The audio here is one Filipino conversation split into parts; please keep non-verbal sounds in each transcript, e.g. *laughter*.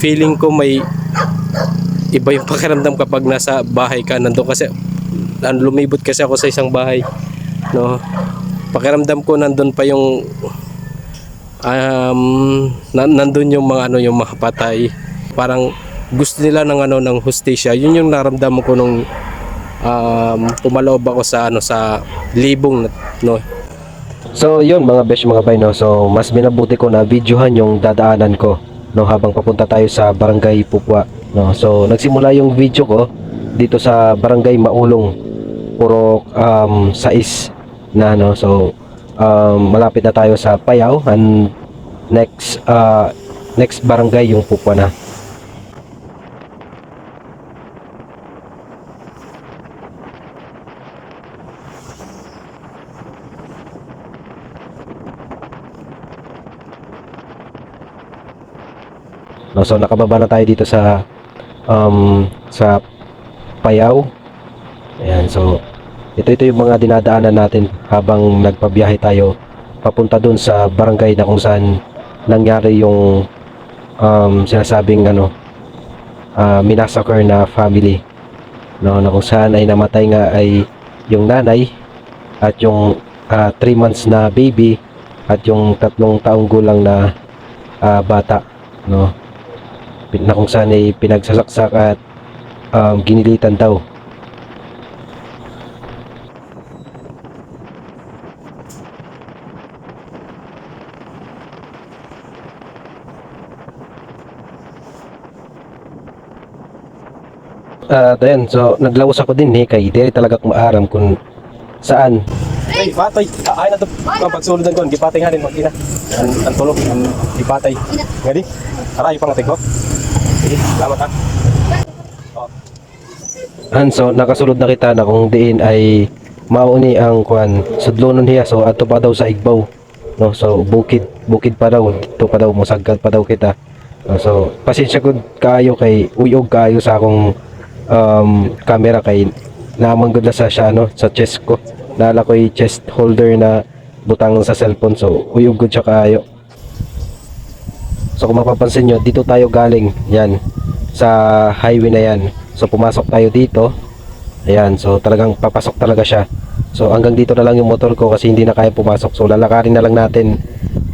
feeling ko may iba yung pakiramdam kapag nasa bahay ka nandun kasi lumibot kasi ako sa isang bahay no? Pakiramdam ko nandun pa yung um, na, nandun yung mga ano yung mga patay. Parang gusto nila ng ano ng hustisya. Yun yung naramdaman ko nung um, pumaloob ako sa ano sa libong no? So yun mga besh mga bay no. So mas minabuti ko na videohan yung dadaanan ko no habang papunta tayo sa Barangay Pupwa no. So nagsimula yung video ko dito sa Barangay Maulong puro um, sais na no. So um, malapit na tayo sa Payao and next uh, next barangay yung Pupwa na. No, so nakababa na tayo dito sa um, sa Payao. Ayan, so ito ito yung mga dinadaanan natin habang nagpabiyahe tayo papunta dun sa barangay na kung saan nangyari yung um, sinasabing ano uh, minasacre na family. No na kung saan ay namatay nga ay yung nanay at yung 3 months na baby at yung tatlong taong gulang na ah, bata. No na kung saan ay pinagsasaksak at um, ginilitan daw. At ayan, so naglawas ako din eh kay dili talaga ko maaram kung saan Ay, patay. Ay na to. Pagsuludan ko, gipatay nga din magina. Ang ang tulog, ang gipatay. Ngadi. Aray pang tigko. Sige, salamat ha. And so nakasulod na kita na kung diin ay mauni ang kwan sudlonon niya so ato pa daw sa igbaw no so bukid bukid pa daw dito pa daw musagad pa daw kita No, so pasensya gud kaayo kay uyog kaayo sa akong um, camera kay naman gud na sa siya no sa chest ko nala ko yung chest holder na butang sa cellphone so uyog gud siya kaayo So kung mapapansin nyo, dito tayo galing. Yan. Sa highway na yan. So pumasok tayo dito. Ayan. So talagang papasok talaga siya. So hanggang dito na lang yung motor ko kasi hindi na kaya pumasok. So lalakarin na lang natin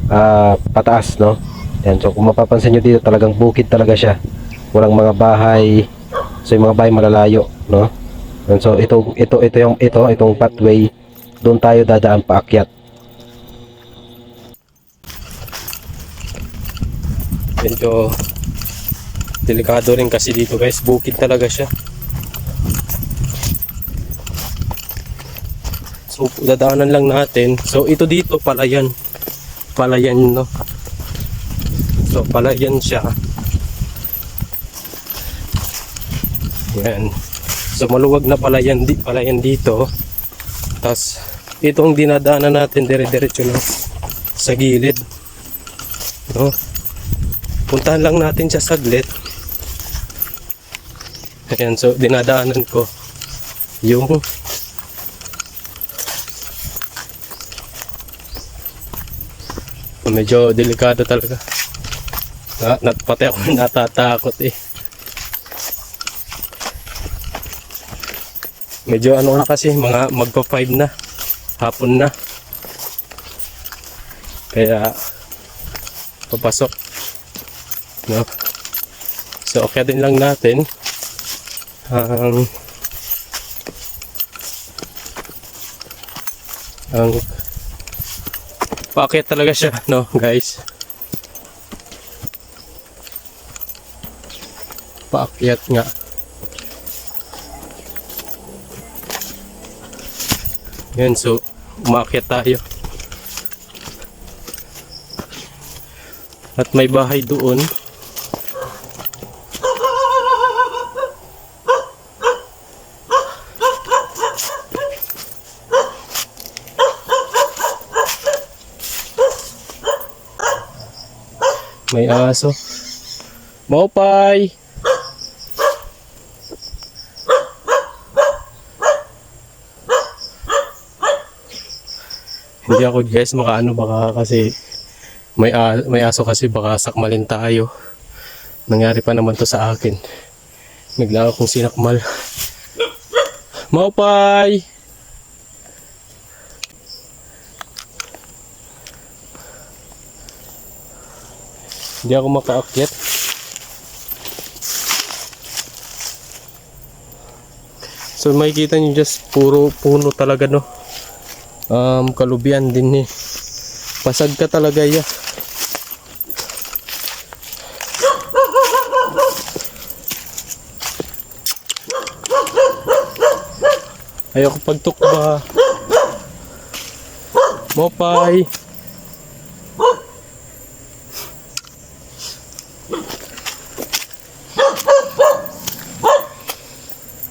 ah, pataas, no? Ayan. So kung mapapansin nyo dito, talagang bukid talaga siya. Walang mga bahay. So yung mga bahay malalayo, no? Ayan, so ito, ito, ito yung, ito, itong pathway. Doon tayo dadaan paakyat. Medyo delikado rin kasi dito guys. Bukid talaga siya. So, dadaanan lang natin. So, ito dito, palayan. Palayan, no? So, palayan siya. Yan. So, maluwag na palayan, di, palayan dito. Tapos, itong dinadaanan natin, dire-diretso lang sa gilid. No? puntahan lang natin siya saglit. Ayan, so dinadaanan ko yung medyo delikado talaga. Na, nat, pati ako *laughs* natatakot eh. Medyo ano na kasi, mga magpa 5 na. Hapon na. Kaya papasok. No? So okay din lang natin. Ang ang paakyat talaga siya no guys? Paakyat nga yan so umakyat tayo at may bahay doon May aso. Maupay! Hindi ako guys makaano baka kasi may, a- may aso kasi baka sakmalin tayo. Nangyari pa naman to sa akin. Bigla akong sinakmal. Maupay! Hindi ako makaakyat. So makikita niyo just puro puno talaga no. Um, kalubian din eh. Pasag ka talaga ya. Ayoko pagtukba. Mopay.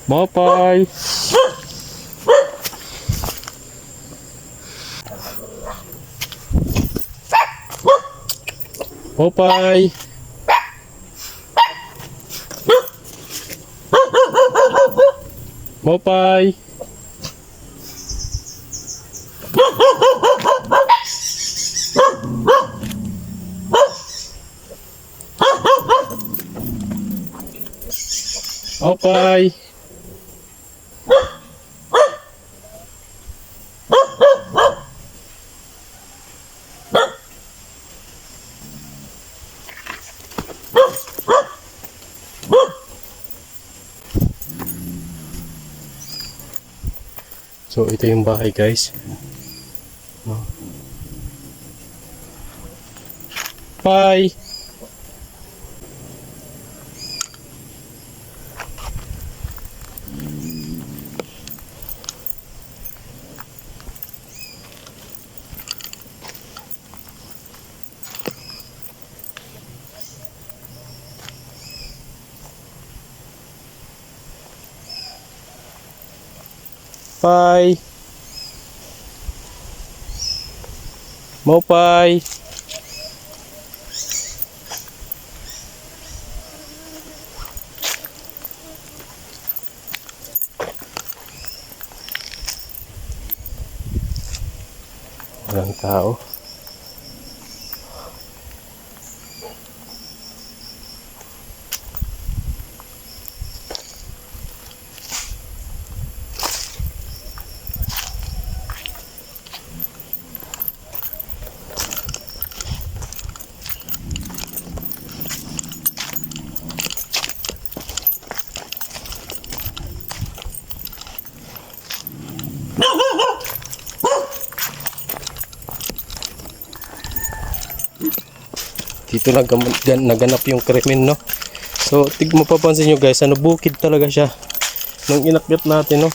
Mopay. Mopay. Mopay. Mopay. So ito yung bahay guys. Bye. Bye. Mopay. Walang tao. Dito nag naganap yung krimen no? So tig mapapansin nyo guys ano bukid talaga siya nung inakyat natin no?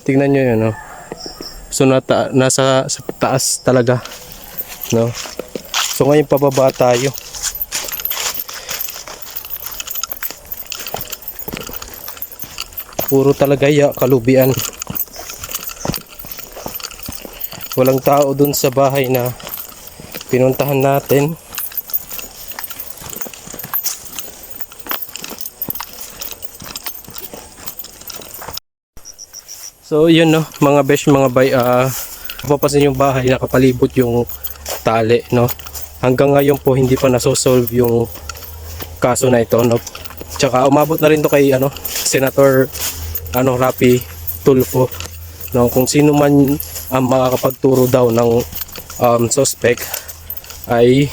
Tignan nyo yun no? So nata, nasa sa taas talaga no? So ngayon pababa tayo. Puro talaga ya kalubian. Walang tao dun sa bahay na pinuntahan natin So yun no, mga besh, mga bay, ah mapapansin yung bahay nakapalibot yung tali no. Hanggang ngayon po hindi pa nasosolve yung kaso na ito no. Tsaka umabot na rin to kay ano, Senator ano Rapi Tulfo no kung sino man ang makakapagturo daw ng um, suspect ay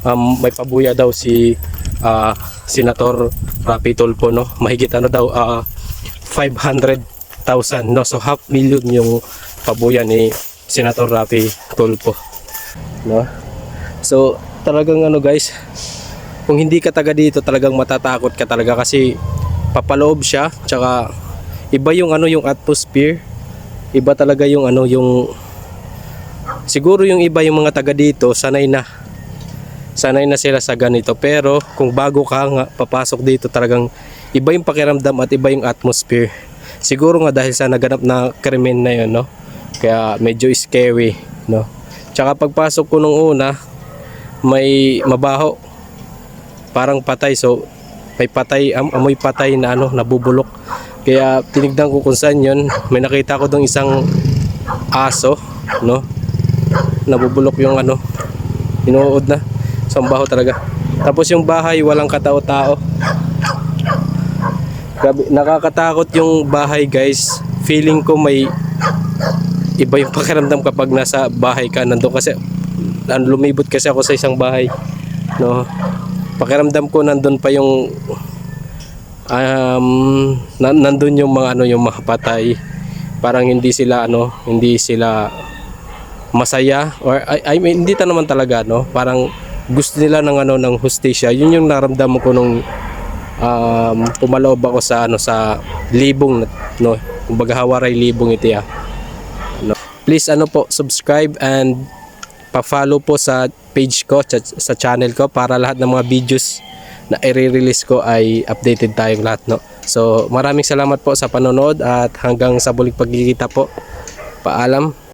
um, may pabuya daw si ah, Senator Rapi Tulfo no. Mahigit ano daw ah 500 1,000 no? So half million yung pabuya ni Senator Rafi Tulfo no? So talagang ano guys kung hindi ka taga dito talagang matatakot ka talaga kasi papaloob siya tsaka iba yung ano yung atmosphere. Iba talaga yung ano yung siguro yung iba yung mga taga dito sanay na sanay na sila sa ganito. Pero kung bago ka nga papasok dito talagang iba yung pakiramdam at iba yung atmosphere siguro nga dahil sa naganap na krimen na yun no? Kaya medyo scary no? Tsaka pagpasok ko nung una may mabaho. Parang patay so may patay am, amoy patay na ano nabubulok. Kaya tinignan ko kung saan yun. May nakita ko dong isang aso no? Nabubulok yung ano inuod na. So ang baho talaga. Tapos yung bahay walang katao-tao. Grabe, nakakatakot yung bahay guys. Feeling ko may iba yung *laughs* pakiramdam kapag nasa bahay ka. Nandun kasi lumibot kasi ako sa isang bahay no? Pakiramdam ko nandun pa yung um na- nandun yung mga ano yung mga patay. Parang hindi sila ano hindi sila masaya or I, I mean hindi ta naman talaga no? Parang gusto nila ng ano ng hostisya yun yung naramdaman ko nung um, pumaloob ako sa ano sa libong no? Kumbaga hawaray libong ito ya no. please ano po subscribe and pa-follow po sa page ko sa, sa channel ko para lahat ng mga videos na i-release ko ay updated tayong lahat no? So maraming salamat po sa panonood at hanggang sa buling pagkikita po. Paalam